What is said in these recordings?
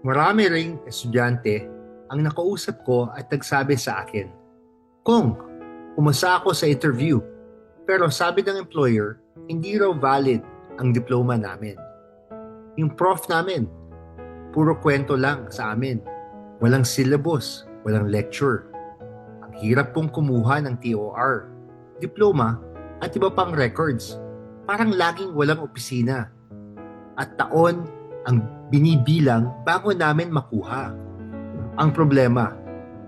Marami ring estudyante ang nakausap ko at nagsabi sa akin, Kung, umasa ako sa interview, pero sabi ng employer, hindi raw valid ang diploma namin. Yung prof namin, puro kwento lang sa amin. Walang syllabus, walang lecture. Ang hirap pong kumuha ng TOR, diploma, at iba pang records. Parang laging walang opisina. At taon ang binibilang bago namin makuha. Ang problema,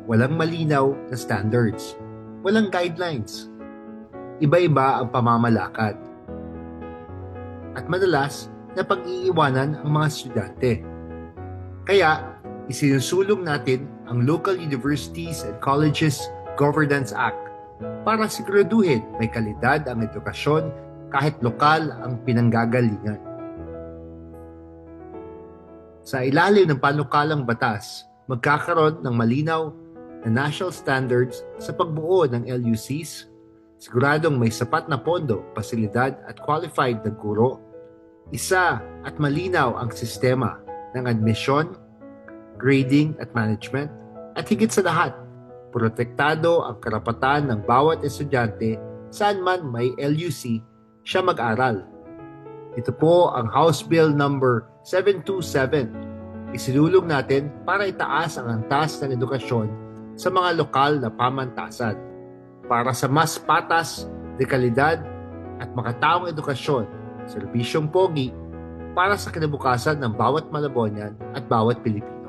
walang malinaw na standards. Walang guidelines. Iba-iba ang pamamalakad. At madalas, napag-iiwanan ang mga estudyante. Kaya, isinusulong natin ang Local Universities and Colleges Governance Act para siguraduhin may kalidad ang edukasyon kahit lokal ang pinanggagalingan. Sa ilalim ng panukalang batas, magkakaroon ng malinaw na national standards sa pagbuo ng LUCs, siguradong may sapat na pondo, pasilidad at qualified na guro, isa at malinaw ang sistema ng admisyon, grading at management, at higit sa lahat, protektado ang karapatan ng bawat estudyante saan man may LUC siya mag-aral. Ito po ang House Bill number 727. Isinulong natin para itaas ang antas ng edukasyon sa mga lokal na pamantasan para sa mas patas, dekalidad at makataong edukasyon, serbisyong pogi para sa kinabukasan ng bawat Malabonian at bawat Pilipino.